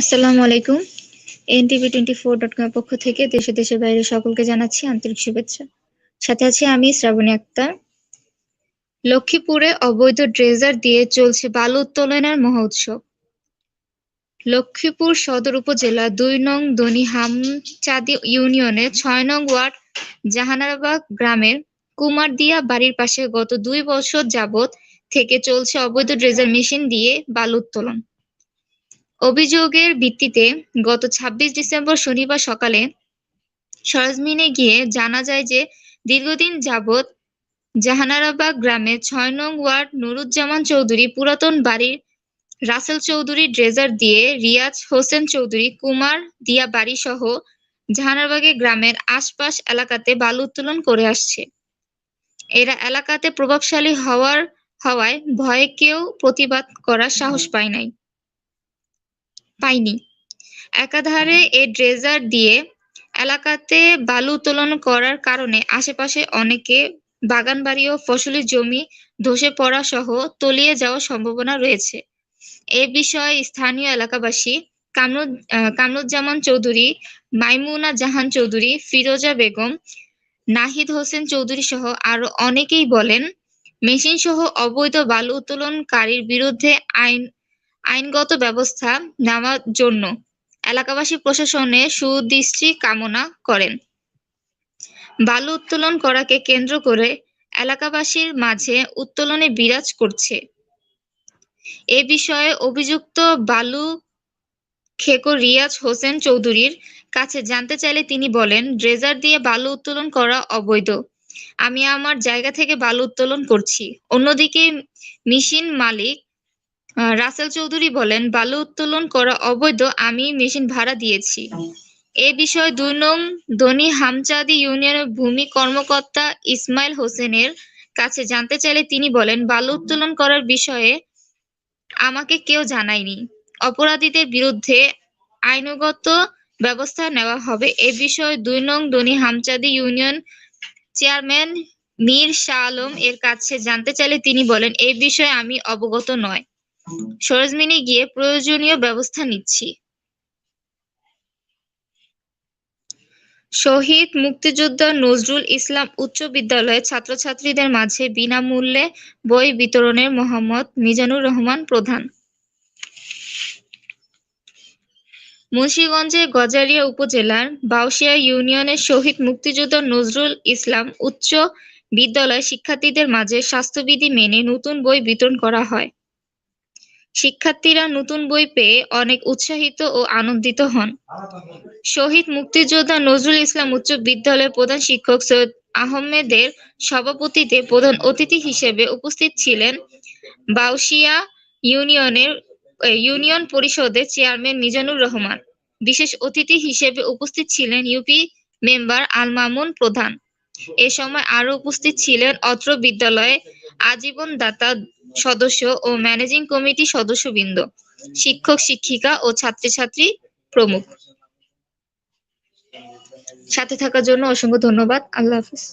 আসসালামু আলাইকুম। NTV twenty four dot com পক্ষ থেকে দেশে দেশের বাইরে সকলকে জানাচ্ছি আন্তরিক শুভেচ্ছা। সাথে আছি আমি শ্রাবণী আক্তার। লক্ষ্মীপুরে অবৈধ ড্রেজার দিয়ে চলছে বালু উত্তোলনের মহোৎসব লক্ষ্মীপুর সদর উপজেলা দুই নং দনিহামচাঁদি ইউনিয়নের ছয় নং ওয়ার্ড জাহানারাবাগ গ্রামের কুমারদিয়া বাড়ির পাশে গত দুই বছর যাবৎ থেকে চলছে অবৈধ ড্রেজার মেশিন দিয়ে বালু উত্তোলন। অভিযোগের ভিত্তিতে গত ছাব্বিশ ডিসেম্বর শনিবার সকালে সরেজমিনে গিয়ে জানা যায় যে দীর্ঘদিন যাবৎ জাহানারাবাগ গ্রামের ছয় নং ওয়ার্ড নুরুজ্জামান চৌধুরী পুরাতন বাড়ির রাসেল চৌধুরী ড্রেজার দিয়ে রিয়াজ হোসেন চৌধুরী, কুমার দিয়া বাড়ি সহ জাহানারবাগে গ্রামের আশপাশ এলাকাতে বালু উত্তোলন করে আসছে। এরা এলাকাতে প্রভাবশালী হওয়ার, হওয়ায় ভয়ে কেউ প্রতিবাদ করার সাহস পায় নাই। পায়নি একাধারে এ ড্রেজার দিয়ে এলাকাতে বালু উত্তোলন করার কারণে আশেপাশে অনেকে বাগানবাড়ি ও ফসলি জমি, ধসে পড়া সহ তলিয়ে যাওয়ার সম্ভাবনা রয়েছে। এ বিষয়ে স্থানীয় এলাকাবাসী কামরুজ কামরুজ্জামান চৌধুরী, মাইমুনা জাহান চৌধুরী, ফিরোজা বেগম, নাহিদ হোসেন চৌধুরী সহ আরও অনেকেই বলেন মেশিন সহ অবৈধ বালু উত্তোলনকারীর বিরুদ্ধে আইন আইনগত ব্যবস্থা নেওয়ার জন্য এলাকাবাসী প্রশাসনের সুদৃষ্টি কামনা করেন। বালু উত্তোলন করাকে কেন্দ্র করে এলাকাবাসীর মাঝে উত্তোলনে বিরাজ করছে। এ বিষয়ে অভিযুক্ত বালু খেকো রিয়াজ হোসেন চৌধুরীর কাছে জানতে চাইলে তিনি বলেন, ড্রেজার দিয়ে বালু উত্তোলন করা অবৈধ। আমি আমার জায়গা থেকে বালু উত্তোলন করছি। অন্যদিকে, মেশিন মালিক রাসেল চৌধুরী বলেন, বালু উত্তোলন করা অবৈধ, আমি মেশিন ভাড়া দিয়েছি। এ বিষয়ে দুই নং দনি হামচাঁদি ইউনিয়নের ভূমি কর্মকর্তা ইসমাইল হোসেনের কাছে জানতে চাইলে তিনি বলেন, বালু উত্তোলন করার বিষয়ে আমাকে কেউ জানায়নি। অপরাধীদের বিরুদ্ধে আইনগত ব্যবস্থা নেওয়া হবে। এ বিষয়ে দুই নং দনি হামচাঁদি ইউনিয়ন চেয়ারম্যান মীর শাহ আলম এর কাছে জানতে চাইলে তিনি বলেন, এ বিষয়ে আমি অবগত নয়। সরেজমিনে গিয়ে প্রয়োজনীয় ব্যবস্থা নিচ্ছি। শহীদ মুক্তিযোদ্ধা নজরুল ইসলাম উচ্চ বিদ্যালয়ের ছাত্রছাত্রীদের মাঝে বিনামূল্যে বই বিতরণের মোহাম্মদ মিজানুর রহমান প্রধান। মুন্সিগঞ্জের গজারিয়া উপজেলার বাউশিয়া ইউনিয়নের শহীদ মুক্তিযোদ্ধা নজরুল ইসলাম উচ্চ বিদ্যালয় শিক্ষার্থীদের মাঝে স্বাস্থ্যবিধি মেনে নতুন বই বিতরণ করা হয়। শিক্ষার্থীরা নতুন বই পেয়ে অনেক উৎসাহিত ও আনন্দিত হন। শহীদ মুক্তিযোদ্ধা নজরুল ইসলাম উচ্চ বিদ্যালয়ের প্রধান শিক্ষক সৈয়দ আহমেদের সভাপতিতে প্রধান অতিথি হিসেবে উপস্থিত ছিলেন বাউসিয়া ইউনিয়নের ইউনিয়ন পরিষদের চেয়ারম্যান মিজানুর রহমান। বিশেষ অতিথি হিসেবে উপস্থিত ছিলেন ইউপি মেম্বার আল মামুন প্রধান। এ সময় আরও উপস্থিত ছিলেন অত্র বিদ্যালয়ে আজীবন দাতা সদস্য ও ম্যানেজিং কমিটি সদস্যবৃন্দ, শিক্ষক, শিক্ষিকা ও ছাত্রছাত্রী প্রমুখ। সাথে থাকার জন্য অসংখ্য ধন্যবাদ। আল্লাহ হাফিজ।